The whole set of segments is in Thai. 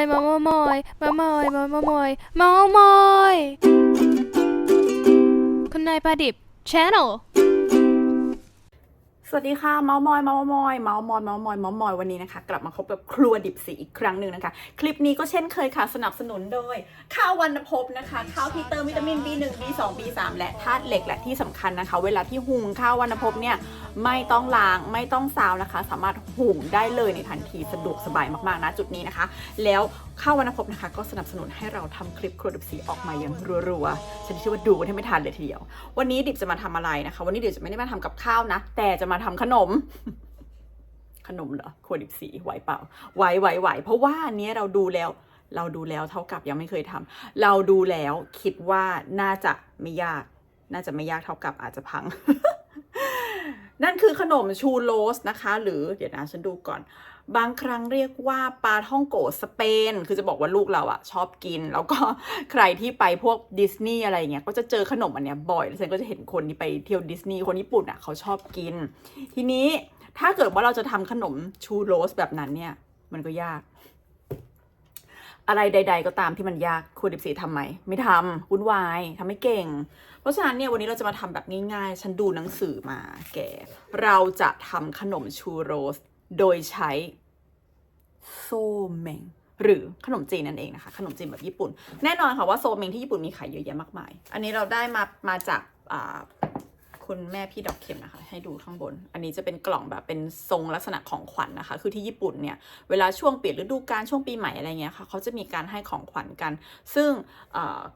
อยเมามอยมามอยเมามอยมามอยคุณนายประดิบ Channel สวัสดีค่ะเมาส์มอยเมาส์มอยเมาส์มอยเมาส์มอยเมาส์มอยวันนี้นะคะ กลับมาพบกับครัวดิบสีอีกครั้งหนึ่งนะคะ คลิปนี้ก็เช่นเคยค่ะสนับสนุนโดย ข้าววันภพนะคะข้าวที่เติมวิตามิน B1 B2 B3 และธาตุเหล็กและที่สำคัญนะคะ เวลาที่หุงข้าววันภพเนี่ยไม่ต้องล้างไม่ต้องซาวนะคะ สามารถหุงได้เลยในทันทีสะดวกสบายมากๆนะจุดนี้นะคะ แล้ว ข้าววันภพนะคะ ก็สนับสนุนให้เราทำคลิปครัวดิบสีออกมาอย่างรัวๆฉันเชื่อว่าดูกันให้ไม่ทันเลยทีเดียว วันนี้ดิบจะมาทำอะไรนะคะ วันนี้ดิบจะไม่ได้มาทำกับข้าวนะ แต่จะมาทำขนม ขนมเหรอครัวดิบสีไหวเปล่าไหวไหวไหวเพราะว่าอันนี้เราดูแล้ว เราดูแล้วเท่ากับยังไม่เคยทำเราดูแล้วคิดว่าน่าจะไม่ยาก น่าจะไม่ยากเท่ากับอาจจะพัง นั่นคือขนมชูโรสนะคะ หรือเดี๋ยวนะฉันดูก่อน บางครั้งเรียกว่าปลาท่องโกสเปน คือจะบอกว่าลูกเราอะชอบกิน แล้วก็ใครที่ไปพวกดิสนีย์อะไรเงี้ย ก็จะเจอขนมอันเนี้ยบ่อย แล้วฉันก็จะเห็นคนที่ไปเที่ยวดิสนีย์ คนญี่ปุ่นอะเขาชอบกิน ทีนี้ถ้าเกิดว่าเราจะทำขนมชูโรสแบบนั้นเนี่ย มันก็ยาก อะไรใด ๆ ก็ตามที่มันยากครูดิบสีทำไหม ไม่ทำวุ่นวายทำไม่เก่ง เพราะฉะนั้นเนี่ยวันนี้เราจะมาทำแบบง่ายๆ ฉันดูหนังสือมาแก เราจะทำขนมชูโรสโดยใช้ โซเมงหรือขนมจีนนั่นเองนะคะ ขนมจีนแบบญี่ปุ่น แน่นอนค่ะว่าโซเมงที่ญี่ปุ่นมีขายเยอะแยะมากมาย อันนี้เราได้มามาจากคุณแม่พี่ดอกเข็มนะคะ ให้ดูข้างบน อันนี้จะเป็นกล่องแบบเป็นทรงลักษณะของขวัญนนะคะ คือที่ญี่ปุ่นเนี่ยเวลาช่วงเปลี่ยนฤดูกาลช่วงปีใหม่อะไรเงี้ยค่ะเขาจะมีการให้ของขวัญกัน ซึ่ง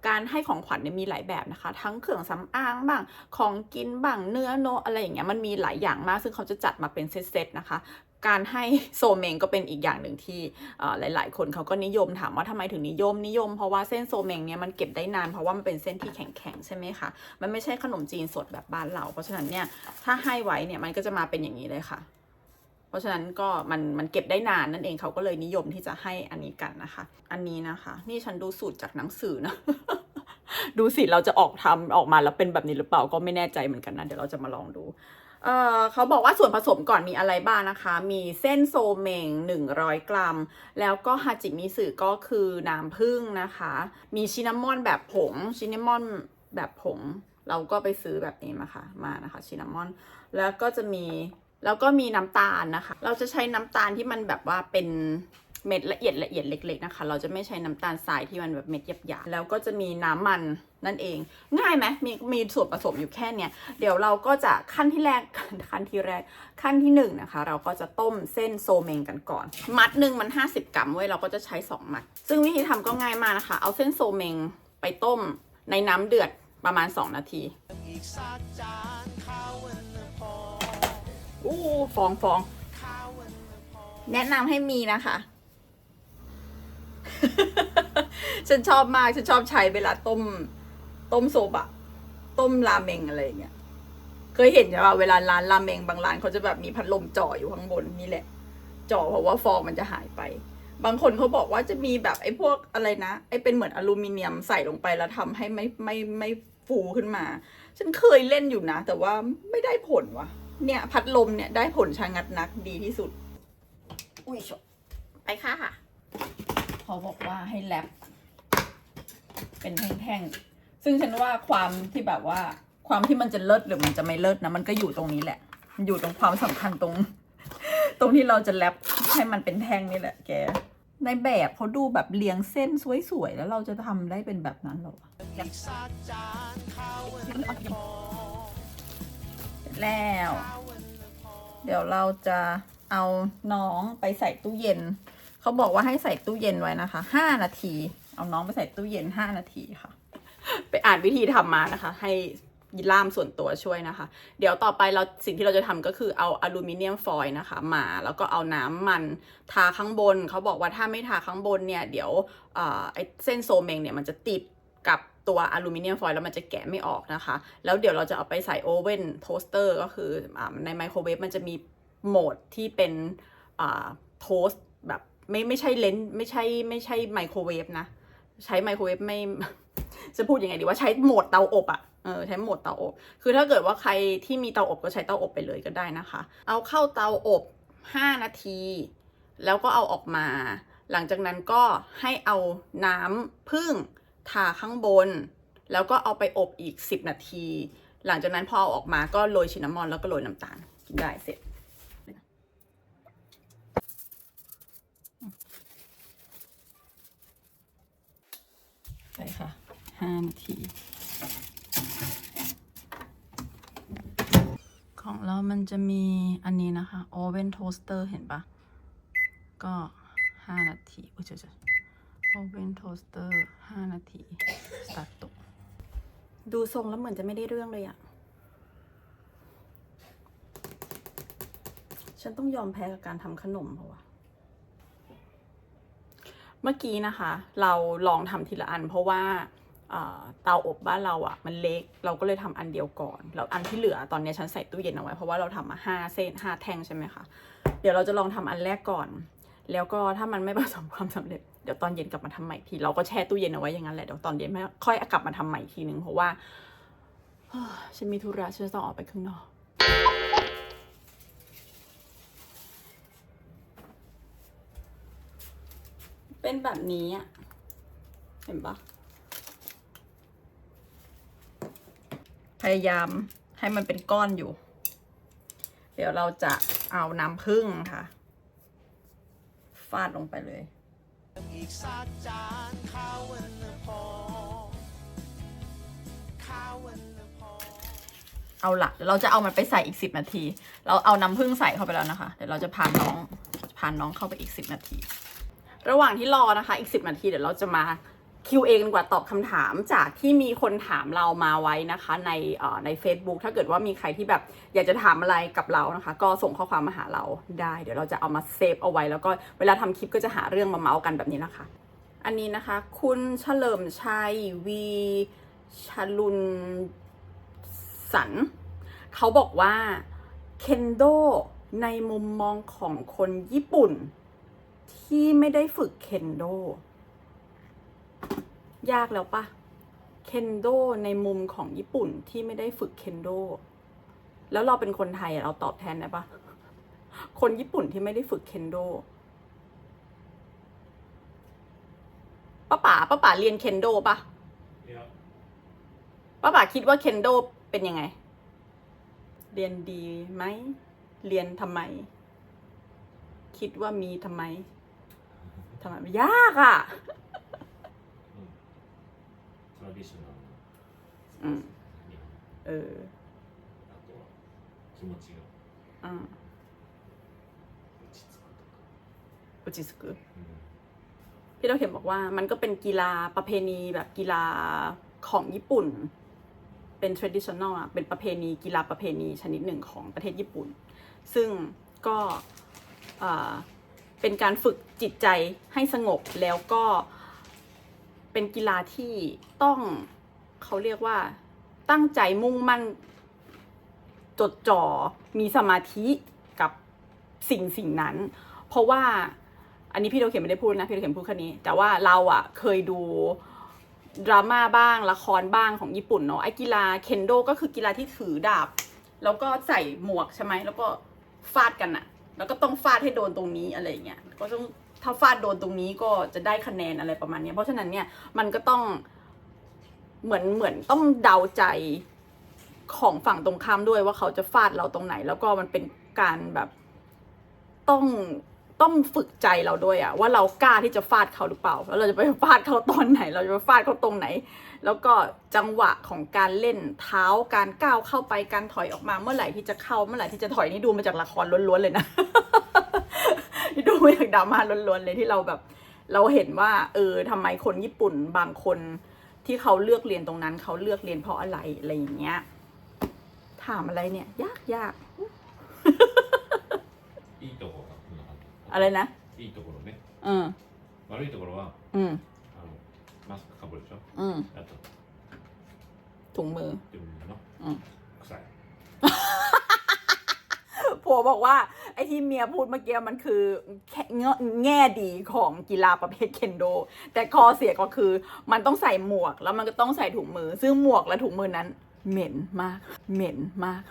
การให้ของขวัญเนี่ยมีหลายแบบนะคะ ทั้งเครื่องสำอางบ้างของกินบ้างเนื้อโนอะไรอย่างเงี้ยมันมีหลายอย่างมาก ซึ่งเขาจะจัดมาเป็นเซตๆนะคะ การให้โซเมงก็เป็นอีกอย่างหนึ่งที่หลาย ๆ คนเขาก็นิยมถามว่าทำไมถึงนิยมนิยม เพราะว่าเส้นโซเมงเนี่ยมันเก็บได้นานเพราะว่ามันเป็นเส้นที่แข็งๆใช่ไหมคะมันไม่ใช่ขนมจีนสดแบบบ้านเรา เพราะฉะนั้นเนี่ยถ้าให้ไว้เนี่ยมันก็จะมาเป็นอย่างนี้เลยค่ะ เพราะฉะนั้นก็มันมันเก็บได้นานนั่นเองเขาก็เลยนิยมที่จะให้อันนี้กันนะคะ อันนี้นะคะ นี่ฉันดูสูตรจากหนังสือนะดูสิเราจะออกทำออกมาแล้วเป็นแบบนี้หรือเปล่าก็ไม่แน่ใจเหมือนกันนะเดี๋ยวเราจะมาลองดู เอ่อเขาบอกว่าส่วนผสมก่อนมีอะไรบ้างนะคะ มีเส้นโซเมง 100 กรัม แล้วก็ฮาจิมิสึก็คือน้ำผึ้งนะคะ มีชินนามอนแบบผง ชินนามอนแบบผง เราก็ไปซื้อแบบนี้มาค่ะมานะคะ ชินนามอน แล้วก็จะมีแล้วก็มีน้ำตาลนะคะ เราจะใช้น้ำตาลที่มันแบบว่าเป็น เม็ดละเอียดละเอียดเล็กๆนะคะ เราจะไม่ใช้น้ำตาลทรายที่มันแบบเม็ดหยาบๆแล้วก็จะมีน้ำมันนั่นเอง ง่ายไหมมีมีส่วนผสมอยู่แค่เนี้ยเดี๋ยวเราก็จะขั้นที่แรกขั้นที่แรกขั้นที่หนึ่งนะคะ เราก็จะต้มเส้นโซเมงกันก่อน มัดหนึ่งมัน 50 กรัมเว้ยเราก็จะใช้ 2 มัด ซึ่งวิธีทำก็ง่ายมากนะคะ เอาเส้นโซเมงไปต้มในน้ำเดือดประมาณ 2 นาทีอู้ฟองฟองแนะนำให้มีนะคะ ฉันชอบมาก ฉันชอบใช้เวลาต้ม ต้มโซบะ ต้มราเมงอะไรอย่างเงี้ย เคยเห็นใช่ป่ะเวลาร้านราเมงบางร้านเขาจะแบบมีพัดลมจ่ออยู่ข้างบนนี่แหละ จ่อเพราะว่าฟองมันจะหายไป บางคนเขาบอกว่าจะมีแบบไอ้พวกอะไรนะ ไอ้เป็นเหมือนอลูมิเนียมใส่ลงไปแล้วทำให้ไม่ไม่ไม่ฟูขึ้นมา ฉันเคยเล่นอยู่นะ แต่ว่าไม่ได้ผลวะเนี่ย พัดลมเนี่ยได้ผลชะงัดนักดีที่สุด อุ้ยชไปค่ะ เขาบอกว่าให้แรปเป็นแท่งๆ ซึ่งฉันว่าความที่แบบว่าความที่มันจะเลิศหรือมันจะไม่เลิศนะ มันก็อยู่ตรงนี้แหละ มันอยู่ตรงความสำคัญตรง ตรงที่เราจะแรปให้มันเป็นแท่งนี่แหละแก ในแบบเขาดูแบบเรียงเส้นสวยๆ แล้วเราจะทำได้เป็นแบบนั้นหรอแล้ว เดี๋ยวเราจะเอาน้องไปใส่ตู้เย็น เขาบอกว่าให้ใส่ตู้เย็นไว้นะคะห้านาที เอาน้องไปใส่ตู้เย็นห้านาทีค่ะ ไปอ่านวิธีทำมานะคะ ให้ล่ามส่วนตัวช่วยนะคะ เดี๋ยวต่อไปเราสิ่งที่เราจะทำก็คือเอาอลูมิเนียมฟอยล์นะคะมาแล้วก็เอาน้ำมันทาข้างบน เขาบอกว่าถ้าไม่ทาข้างบนเนี่ย เดี๋ยวเอ่อไอเส้นโซเมงเนี่ยมันจะติดกับตัวอลูมิเนียมฟอยล์แล้วมันจะแกะไม่ออกนะคะ แล้วเดี๋ยวเราจะเอาไปใส่โอเว่นโทสเตอร์ก็คือในไมโครเวฟมันจะมีโหมดที่เป็นอ่าโทสแบบ ไม่ไม่ใช่เลนส์ไม่ใช่ไม่ใช่ไมโครเวฟนะใช้ไมโครเวฟไม่จะพูดยังไงดีว่าใช้โหมดเตาอบอะเออใช้โหมดเตาอบ คือถ้าเกิดว่าใครที่มีเตาอบก็ใช้เตาอบไปเลยก็ได้นะคะ เอาเข้าเตาอบ 5 นาที แล้วก็เอาออกมา หลังจากนั้นก็ให้เอาน้ำผึ้งทาข้างบน แล้วก็เอาไปอบอีก 10 นาที หลังจากนั้นพอเอาออกมาก็โรยชินนามอนแล้วก็โรยน้ำตาลกินได้เสร็จ ใช่ค่ะ5นาที ของเรามันจะมีอันนี้นะคะโอเวนโทสเตอร์เห็นปะก็5นาทีอุ้ยเจ๊โอเวนโทสเตอร์5นาทีสตาร์ทตกดูทรงแล้วเหมือนจะไม่ได้เรื่องเลยอะฉันต้องยอมแพ้กับการทำขนมเพราะว่า เมื่อกี้นะคะ เราลองทำทีละอัน เพราะว่าเตาอบบ้านเราอะ่ะมันเล็ก เราก็เลยทำอันเดียวก่อนแล้วอันที่เหลือตอนนี้ฉันใส่ตู้เย็นเอาไว้ เพราะว่าเราทำมาห้าเส้นห้าแท่งใช่ไหมคะ เดี๋ยวเราจะลองทำอันแรกก่อน แล้วก็ถ้ามันไม่ประสบความสำเร็จเดี๋ยวตอนเย็นกลับมาทำใหม่อีกทีเราก็แช่ตู้เย็นเอาไว้อย่างนั้นแหละเดี๋ยวตอนเย็นไม่ค่อยกลับมาทำใหม่อีกทีนึงเพราะว่าฉันมีธุระฉันต้องออกไปข้างนอก เป็นแบบนี้อะเห็นปะพยายามให้มันเป็นก้อนอยู่ เดี๋ยวเราจะเอาน้ำผึ้งค่ะ ฟาดลงไปเลยอีกสักจานข้าววันละพอข้าววันละพอเอาละเราจะเอามันไปใส่อีกสิบนาที เราเอาน้ำผึ้งใส่เข้าไปแล้วนะคะ เดี๋ยวเราจะพาน้องพาน้องเข้าไปอีกสิบนาที ระหว่างที่รอนะคะ อีกสิบนาทีเดี๋ยวเราจะมา Q&A กันกว่าตอบคำถามจากที่มีคนถามเรามาไว้นะคะ ในใน Facebook ถ้าเกิดว่ามีใครที่แบบอยากจะถามอะไรกับเรานะคะ ก็ส่งข้อความมาหาเราได้ เดี๋ยวเราจะเอามาเซฟเอาไว้ แล้วก็เวลาทำคลิปก็จะหาเรื่องมาเมาส์กันแบบนี้นะคะ อันนี้นะคะ คุณเฉลิมชัยวีชลุนสัน เขาบอกว่าเคนโดในมุมมองของคนญี่ปุ่น ที่ไม่ได้ฝึกเคนโด ยากแล้วปะเคนโดในมุมของญี่ปุ่นที่ไม่ได้ฝึกเคนโด แล้วเราเป็นคนไทยอะเราตอบแทนได้ปะคนญี่ปุ่นที่ไม่ได้ฝึกเคนโดป้าป๋าป้าป๋าเรียนเคนโดปะเดี๋ยวป้าป๋าคิดว่าเคนโดเป็นยังไง เรียนดีไหม เรียนทำไม คิดว่ามีทำไม ทำไมยากอะ่ะ トラディショナルな อืม 日本 เออ あとは気持ちが อืม 落ち着くとか、 อุจิสกุ うん พี่เราเข็มบอกว่ามันก็เป็นกีฬาประเพณีแบบกีฬาของญี่ปุ่น เป็น traditional อ่ะ เป็นประเพณีกีฬาประเพณีชนิดหนึ่งของประเทศญี่ปุ่น ซึ่งก็เอ่อ เป็นการฝึกจิตใจให้สงบแล้วก็เป็นกีฬาที่ต้องเขาเรียกว่าตั้งใจมุ่งมั่น จดจ่อมีสมาธิกับสิ่งสิ่งนั้น เพราะว่าอันนี้พี่โดเข็มไม่ได้พูดนะพี่โดเข็มพูดแค่นี้ แต่ว่าเราอะเคยดูดราม่าบ้างละครบ้างของญี่ปุ่นเนาะไอ้กีฬาเคนโดก็คือกีฬาที่ถือดาบ แล้วก็ใส่หมวกใช่ไหมแล้วก็ฟาดกันอะ แล้วก็ต้องฟาดให้โดนตรงนี้อะไรเงี้ยก็ต้องถ้าฟาดโดนตรงนี้ก็จะได้คะแนนอะไรประมาณนี้เพราะฉะนั้นเนี่ยมันก็ต้องเหมือนเหมือนต้องเดาใจของฝั่งตรงข้ามด้วยว่าเขาจะฟาดเราตรงไหน แล้วก็มันเป็นการแบบต้องต้องฝึกใจเราด้วยอะว่าเรากล้าที่จะฟาดเขาหรือเปล่า แล้วเราจะไปฟาดเขาตอนไหน เราจะไปฟาดเขาตรงไหน แล้วก็จังหวะของการเล่นเท้าการก้าวเข้าไปการถอยออกมาเมื่อไหร่ที่จะเข้าเมื่อไหร่ที่จะถอยนี่ดูมาจากละครล้วนๆเลยนะ นี่ดูมาจากดราม่าล้วนๆเลยที่เราแบบ เราเห็นว่า เออทำไมคนญี่ปุ่นบางคนที่เขาเลือกเรียนตรงนั้น เขาเลือกเรียนเพราะอะไรอะไรอย่างเงี้ย ถามอะไรเนี่ย ยากยาก いいところがこんな感 อะไรนะ じいいところね เออ 悪いところは อืม あのマスク 그렇 죠. 응. 여튼 동 무. 좀 뭐? 응. 쌀. ผัวบอกว่า ไอที่เมียพูดเมื่อกี้มันคือแง่ดีของกีฬาประเภทเคนโด แต่ข้อเสียก็คือ มันต้องใส่หมวกแล้วมันก็ต้องใส่ถุงมือ ซึ่งหมวกและถุงมือนั้น เหม็นมาก เหม็นมาก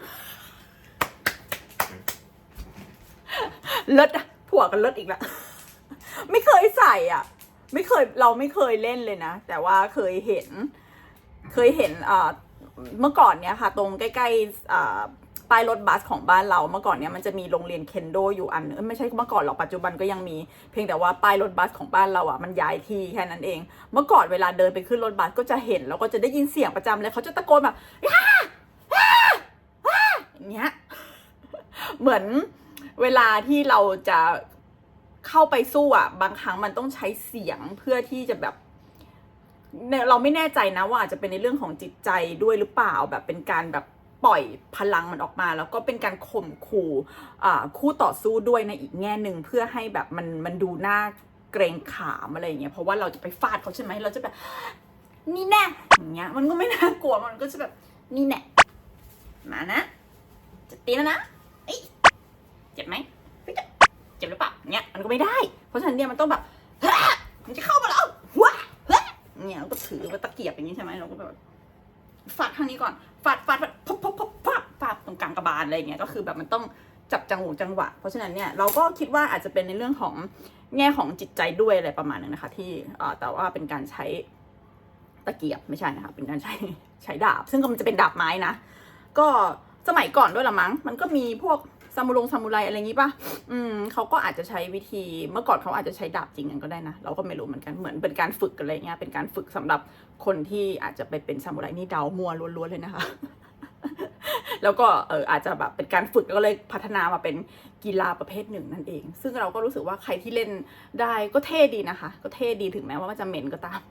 เลิศอะผัวกันเลิศอีกละ ไม่เคยใส่อะ ไม่เคยเราไม่เคยเล่นเลยนะ แต่ว่าเคยเห็น เคยเห็นเมื่อก่อนเนี้ยค่ะ ตรงใกล้ๆป้ายรถบัสของบ้านเราเมื่อก่อนเนี้ยมันจะมีโรงเรียนเคนโดอยู่อันนึงไม่ใช่เมื่อก่อนหรอกปัจจุบันก็ยังมี เพียงแต่ว่าป้ายรถบัสของบ้านเราอะมันย้ายที่แค่นั้นเอง เมื่อก่อนเวลาเดินไปขึ้นรถบัสก็จะเห็นแล้วก็จะได้ยินเสียงประจำเลยเขาจะตะโกนแบบย่าย่าเงี้ยเหมือนเวลาที่เราจะ เข้าไปสู้อะ บางครั้งมันต้องใช้เสียงเพื่อที่จะแบบเราไม่แน่ใจนะว่าอาจจะเป็นในเรื่องของจิตใจด้วยหรือเปล่าแบบเป็นการแบบปล่อยพลังมันออกมา แล้วก็เป็นการข่มขู่คู่ต่อสู้ด้วยในอีกแง่หนึ่งเพื่อให้แบบมันมันดูน่าเกรงขามอะไรอย่างเงี้ยเพราะว่าเราจะไปฟาดเขาใช่ไหมเราจะแบบนี่แน่อย่างเงี้ยมันก็ไม่น่ากลัวมันก็จะแบบนี่แน่มานะจะตีแล้วนะเอ้ยเจ็บไหม เจ็บหรือเปล่าเงี้ยมันก็ไม่ได้ เพราะฉะนั้นเนี่ยมันต้องแบบมันจะเข้ามาแล้วว้าเนี่ยเราก็ถือว่าตะเกียบอย่างนี้ใช่ไหมเราก็แบบฟาดข้างนี้ก่อนฟาดฟาดฟาดพับพับพับฟาดฟาดตรงกลางกระบาลอะไรเงี้ยก็คือแบบมันต้องจับจังหวะจังหวะ เพราะฉะนั้นเนี่ยเราก็คิดว่าอาจจะเป็นในเรื่องของแง่ของจิตใจด้วยอะไรประมาณนึงนะคะ ที่เอ่อแต่ว่าเป็นการใช้ตะเกียบไม่ใช่นะคะเป็นการใช้ใช้ดาบ ซึ่งก็มันจะเป็นดาบไม้นะ ก็สมัยก่อนด้วยละมั้ง มันก็มีพวก ซามูรงซามูไรอะไรอย่างงี้ป่ะอืมเขาก็อาจจะใช้วิธีเมื่อก่อนเขาอาจจะใช้ดาบจริงกันก็ได้นะ เราก็ไม่รู้เหมือนกันเหมือนเป็นการฝึกอะไรเงี้ยเป็นการฝึกสำหรับคนที่อาจจะไปเป็นซามูไรนี่เดามัวล้วนๆเลยนะคะแล้วก็เอออาจจะแบบเป็นการฝึกแล้วก็เลยพัฒนามาเป็นกีฬาประเภทหนึ่งนั่นเอง ซึ่งเราก็รู้สึกว่าใครที่เล่นได้ก็เท่ดีนะคะ ก็เท่ดีถึงแม้ว่ามันจะเหม็นก็ตาม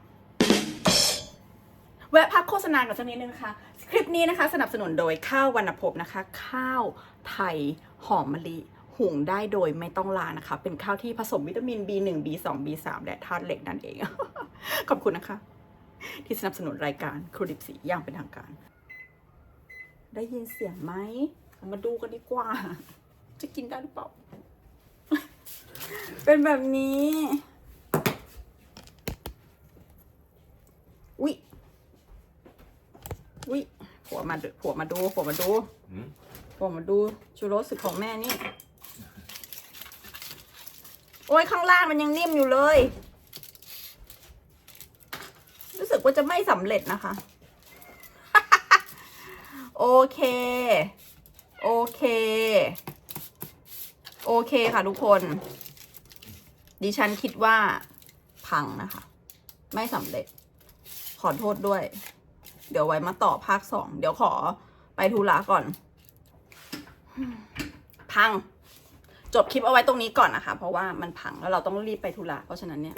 แวะพักโฆษณากันสักนิดนึงนะคะคลิปนี้นะคะสนับสนุนโดยข้าววรรณภพนะคะ ข้าวไทยหอมมะลิหุงได้โดยไม่ต้องลานะคะ เป็นข้าวที่ผสมวิตามิน B1 B2 B3 และธาตุเหล็กนั่นเอง ขอบคุณนะคะ ที่สนับสนุนรายการครูดิบสีอย่างเป็นทางการ ได้ยินเสียงไหม มาดูกันดีกว่า จะกินได้หรือเปล่า เป็นแบบนี้ อุ๊ย อุ๊ยผัวมาดูผัวมาดูผัวมาดูうんผัวมาดูชูโรสสึกของแม่นี่ โอ้ยข้างล่างมันยังนิ่มอยู่เลย รู้สึกว่าจะไม่สำเร็จนะคะ โอเค โอเค โอเคค่ะทุกคน ดิฉันคิดว่าพังนะคะ ไม่สำเร็จ ขอโทษด้วย เดี๋ยวไว้มาต่อภาคสองเดี๋ยวขอไปธุระก่อน พัง จบคลิปเอาไว้ตรงนี้ก่อนนะคะ เพราะว่ามันพังแล้วเราต้องรีบไปธุระเพราะฉะนั้นเนี่ย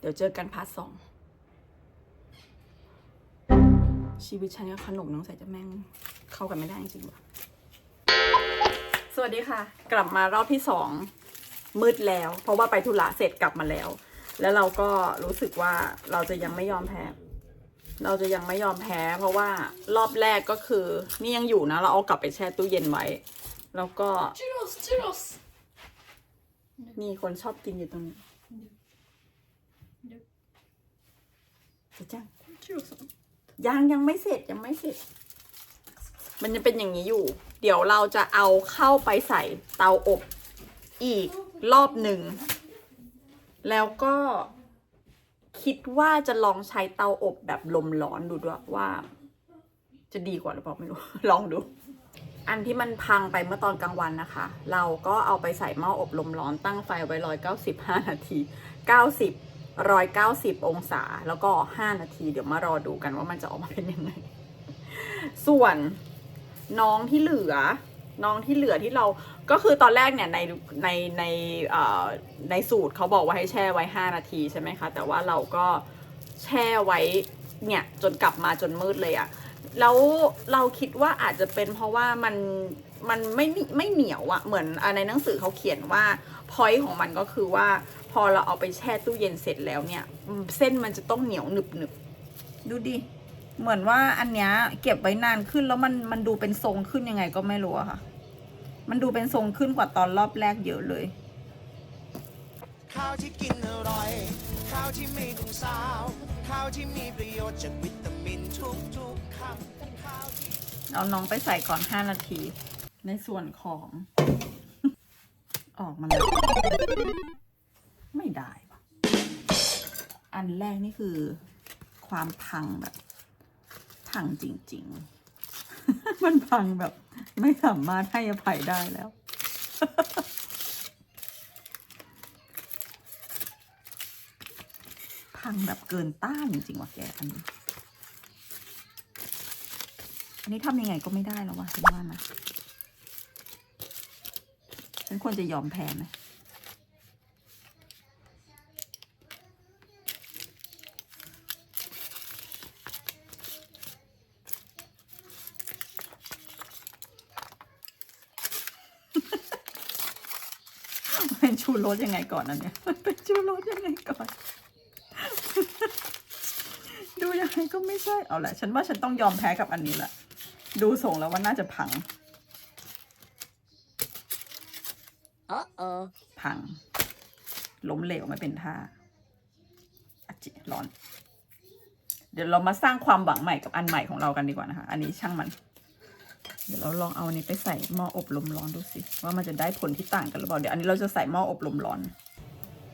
เดี๋ยวเจอกันพาร์ทสองชีวิตฉันกับขนมน้องใส่จะแม่งเข้ากันไม่ได้จริงๆว่ะสวัสดีค่ะ กลับมารอบที่สองมืดแล้ว เพราะว่าไปธุระเสร็จกลับมาแล้ว แล้วเราก็รู้สึกว่าเราจะยังไม่ยอมแพ้ เราจะยังไม่ยอมแพ้ เพราะว่ารอบแรกก็คือ นี่ยังอยู่นะ เราเอากลับไปแช่ตู้เย็นไว้ แล้วก็ Churros, churros. มีคนชอบกินอยู่ตรงนี้จะจ้างยังยังไม่เสร็จยังไม่เสร็จ มันจะเป็นอย่างนี้อยู่ เดี๋ยวเราจะเอาเข้าไปใส่เตาอบอีกรอบหนึ่ง แล้วก็คิดว่าจะลองใช้เตาอบแบบลมร้อนดูด้วยว่า จะดีกว่าหรือเปล่าไม่รู้ ลองดู อันที่มันพังไปเมื่อตอนกลางวันนะคะ เราก็เอาไปใส่หม้ออบลมร้อนตั้งไฟไว้ร้อยเก้าสิบห้านาทีเก้าสิบร้อยเก้าสิบองศา แล้วก็ห้านาที เดี๋ยวมารอดูกันว่ามันจะออกมาเป็นยังไง ส่วนน้องที่เหลือ น้องที่เหลือที่เรา ก็คือตอนแรกเนี่ยในในในในสูตรเขาบอกว่าให้แช่ไว้ 5 นาทีใช่ไหมคะ แต่ว่าเราก็แช่ไว้เนี่ยจนกลับมาจนมืดเลยอะแล้วเราคิดว่าอาจจะเป็นเพราะว่ามันมันไม่ไม่เหนียวอะเหมือนในหนังสือเขาเขียนว่าพอยต์ของมันก็คือว่า พอเราเอาไปแช่ตู้เย็นเสร็จแล้วเนี่ย เส้นมันจะต้องเหนียวหนึบหนึบดูดิเหมือนว่าอันเนี้ยเก็บไว้นานขึ้นแล้วมันมันดูเป็นทรงขึ้นยังไงก็ไม่รู้อะค่ะ มันดูเป็นทรงขึ้นกว่าตอนรอบแรกเยอะเลยข้าวที่กินอร่อยข้าวที่ไม่ต้องสาวข้าวที่มีประโยชน์จากวิตามินทุกๆคำข้าวที่เอาน้องไปใส่ก่อน 5 นาที ในส่วนของ ออกมาแล้ว ไม่ได้ปะอันแรกนี่คือ ความพังแบบ พังจริง ๆ มันพังแบบ ไม่สามารถให้อภัยได้แล้ว พังแบบเกินต้านจริงๆว่ะแกอันนี้ อันนี้ทำยังไงก็ไม่ได้แล้วว่ะฉันว่านะฉันควรจะยอมแพ้ไหม เป็นชูรสยังไงก่อนอันเนี้ยมันเป็นชูรสยังไงก่อน ดูยังไงก็ไม่ใช่เอาแหละฉันว่าฉันต้องยอมแพ้กับอันนี้แหละดูส่งแล้วว่าน่าจะพัง Uh-oh พัง ล้มเหลวไม่เป็นท่าอะจิร้อน เดี๋ยวเรามาสร้างความหวังใหม่กับอันใหม่ของเรากันดีกว่านะคะ อันนี้ช่างมันเดี๋ยวเราลองเอาอันนี้ไปใส่หม้ออบลมร้อนดูสิ ว่ามันจะได้ผลที่ต่างกันหรือเปล่า เดี๋ยวอันนี้เราจะใส่หม้ออบลมร้อน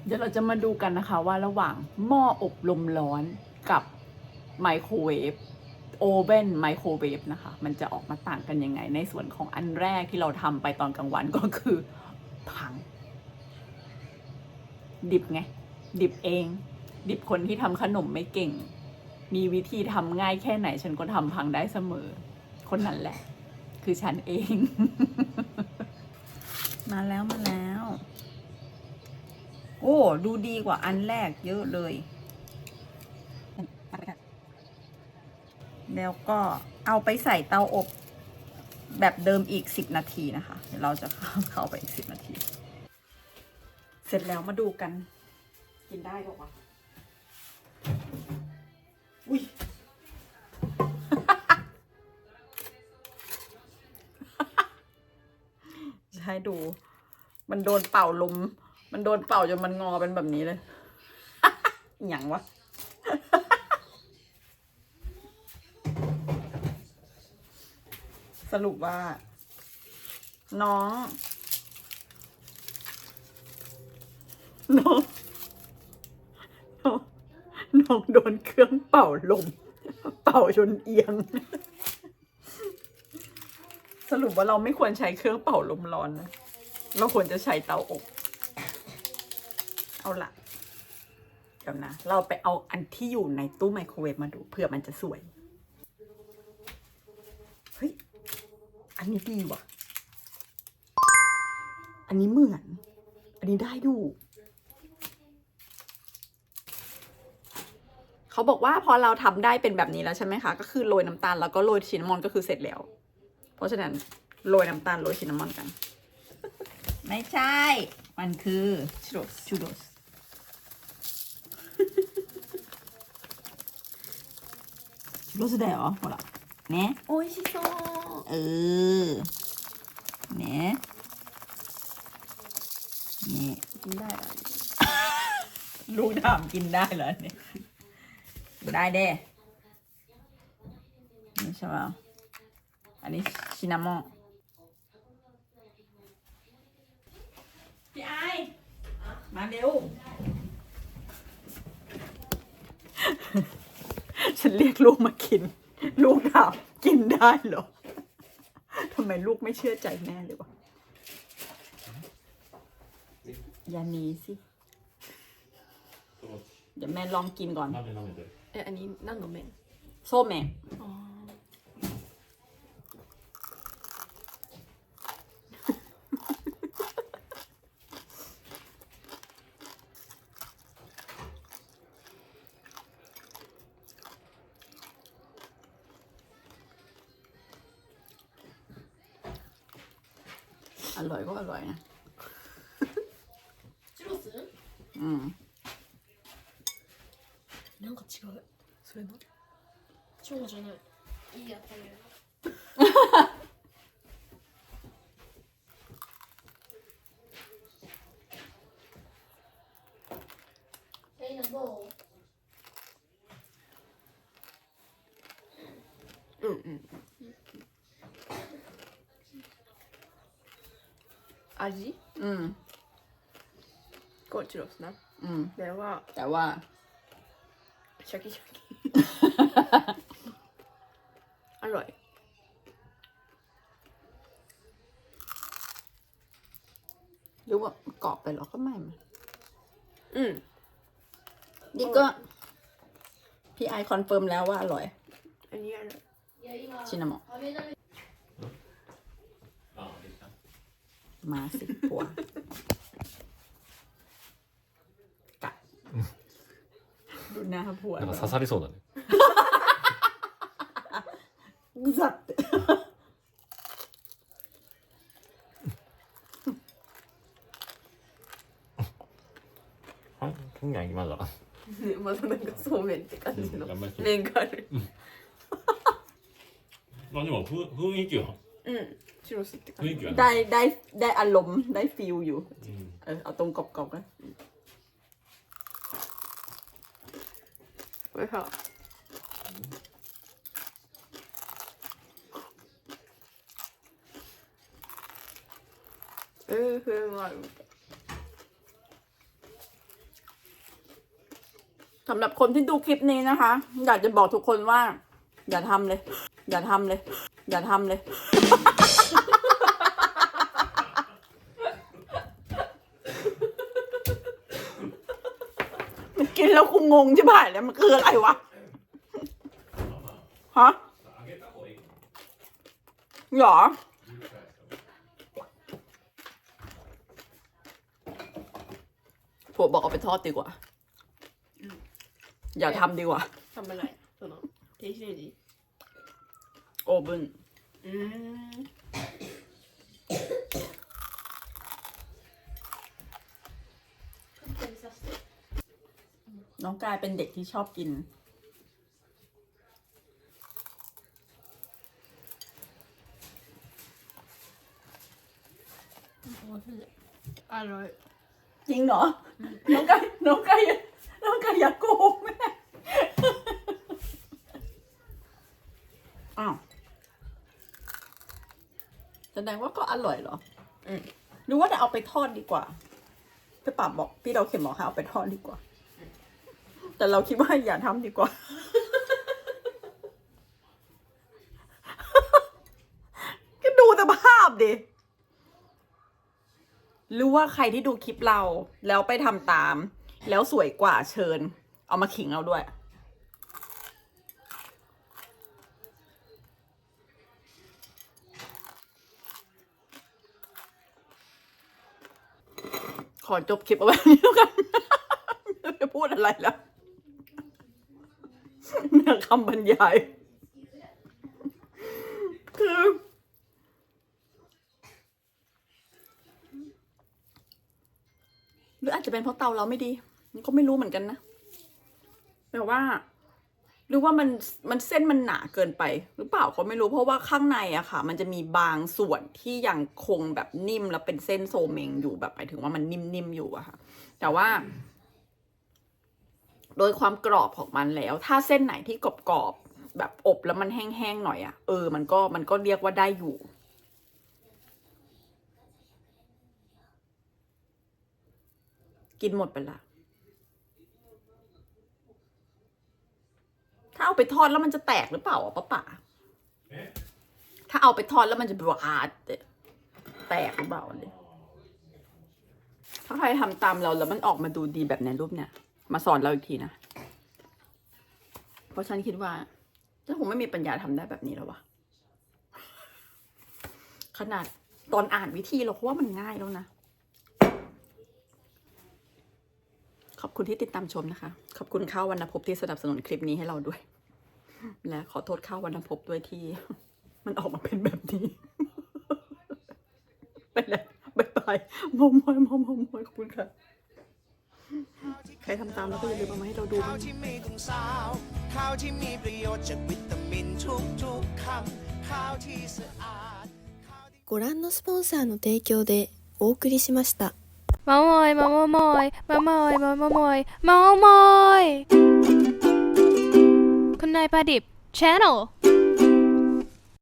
เดี๋ยวเราจะมาดูกันนะคะ ว่าระหว่างหม้ออบลมร้อนกับไมโครเวฟโอเว่นไมโครเวฟนะคะ มันจะออกมาต่างกันยังไง ในส่วนของอันแรกที่เราทำไปตอนกลางวันก็คือพัง ดิบไง ดิบเอง ดิบคนที่ทำขนมไม่เก่ง มีวิธีทำง่ายแค่ไหนฉันก็ทำพังได้เสมอ คนนั้นแหละ คือฉันเอง มาแล้วมาแล้ว โอ้ ดูดีกว่าอันแรกเยอะเลย แล้วก็เอาไปใส่เตาอบแบบเดิมอีกสิบนาทีนะคะ เดี๋ยวเราจะเข้าเข้าไปอีกสิบนาที เสร็จแล้วมาดูกัน กินได้บอกว่าวะอุ้ย ให้ดู มันโดนเป่าลม มันโดนเป่าจนมันงอเป็นแบบนี้เลยอหย่างวะสรุปว่า น้อง น้อง น้องโดนเครื่องเป่าลม เป่าจนเอียง รุปว่าเราไม่ควรใช้เครื่องเป่าลมร้อนนะ เราควรจะใช้เตาอบ เอาละเดี๋ยวนะ เราไปเอาอันที่อยู่ในตู้ไมโครเวฟมาดูเผื่อมันจะสวย เฮ้ย อันนี้ดีว่ะ อันนี้เหมือน อันนี้ได้อยู่เขาบอกว่าพอเราทำได้เป็นแบบนี้แล้วใช่ไหมคะ ก็คือโรยน้ำตาลแล้วก็โรยชินนมอนก็คือเสร็จแล้ว เพราะฉะนั้นโรยน้ำตาลโรยชินนามอนกัน ไม่ใช่ มันคือชูโรสชูโรส ชูโรสได้เหรอほらね美味しそう เออเนี่ยนี่ กินได้เหรอ ลูกถามกินได้เหรอเนี่ย ได้เด้นี่ใช่ไหม อันนี้ชินนามอนพี่ไอมาเร็ว ฉันเรียกลูกมากิน ลูกถามกินได้เหรอ ทำไมลูกไม่เชื่อใจแม่เลยวะอย่าหนีสิ เดี๋ยวแม่ลองกินก่อน 鍋舐めてえอันนี้何の麺 โซ่แม่ อ๋อ ร่อยก็อร่อยนะ チュロス อืม なんか違うそれなチョウじゃないいいや食 味 อืม ก็チュロスนะ อืม แต่ว่า แต่ว่า シャキシャキอร่อย หรือว่ากรอบไปเหรอก็ไม่มั้ย อืม นี่ก็ พี่ไอคอนเฟิร์มแล้วว่าอร่อย อันนี้อร่อย ชินามะ あ ます、一歩は。ななんか刺さりそうだね。グザって。今夜まだ。ね、まだなんかそうめんって感じの麺がある。まあでもふ雰囲気は うんチュロスって感じ雰囲気はね ได้ได้ได้อารมณ์ได้ฟิลอยู่ うん เออเอาตรงกรอบๆกัน これさえー、それもある สำหรับคนที่ดูคลิปนี้นะคะ อยากจะบอกทุกคนว่า อย่าทำเลย อย่าทำเลย อย่าทำเลย มันกินแล้วกูงงใช่ไหมแล้วมันคืออะไรวะ ฮะหรอผัวบอกเอาไปทอดดีกว่า อย่าทำดีกว่า ทำอะไรตัวน้องเทสเลยดี นうーんน้องกายเป็นเด็กที่ชอบกิน อร่อย จริงเหรอ น้องกายน้องกายน้องกายอย่าโกหกแม่ อ้าว แสดงว่าก็อร่อยเหรออืมหรือว่าจะเอาไปทอดดีกว่าพี่ปับบอกพี่เราเข็มบอกให้เอาไปทอดดีกว่า แต่เราคิดว่าอย่าทำดีกว่า ก็ดูสภาพดิหรือว่าใครที่ดูคลิปเราแล้วไปทำตาม แล้วสวยกว่าเชิญ เอามาขิงเราด้วย ขอจบคลิปเอาไว้นี้แล้วกันไม่จะพูดอะไรแล้วเนื้อคำบรรยาย คือ หรืออาจจะเป็นเพราะเตาเราไม่ดี ก็ไม่รู้เหมือนกันนะ แต่ว่า หรือว่ามันมันเส้นมันหนาเกินไป หรือเปล่าก็ไม่รู้เพราะว่าข้างในอะค่ะ มันจะมีบางส่วนที่ยังคงแบบนิ่มแล้วเป็นเส้นโซเมงอยู่แบบหมายถึงว่ามันนิ่มๆอยู่อะค่ะ แต่ว่า โดยความกรอบของมันแล้ว ถ้าเส้นไหนที่กรอบๆแบบอบแล้วมันแห้งๆหน่อยอะเออมันก็มันก็เรียกว่าได้อยู่กินหมดไปละ ถ้าเอาไปทอดแล้วมันจะแตกหรือเปล่าอะป้าป๋าถ้าเอาไปทอดแล้วมันจะบวาดแตกหรือเปล่าเลยถ้าใครทำตามเราแล้วมันออกมาดูดีแบบในรูปเนี่ย มาสอนเราอีกทีนะ เพราะฉันคิดว่าฉันคงไม่มีปัญญาทำได้แบบนี้แล้ววะขนาดตอนอ่านวิธีเราก็ว่ามันง่ายแล้วนะ ขอบคุณที่ติดตามชมนะคะ ขอบคุณข้าววรรณภพที่สนับสนุนคลิปนี้ให้เราด้วย และขอโทษข้าววรรณภพด้วยที่ มันออกมาเป็นแบบนี้ ไปแล้วบายบายมอมอยมอมอยมอยขอบคุณค่ะ ใครทำตามแล้วก็อย่าลืมเอามาให้เราดู ข้า บ้าว ง ที่ไม่ต้องซาว ข้าวที่มีประโยชน์จากวิตามินทุกๆคำ ข้าวที่สะอาด ご覧のスポンサーの提供でお送りしました。 มามอยเมามอยมามอยเมามอยมามอยคุณนายประดิบ Channel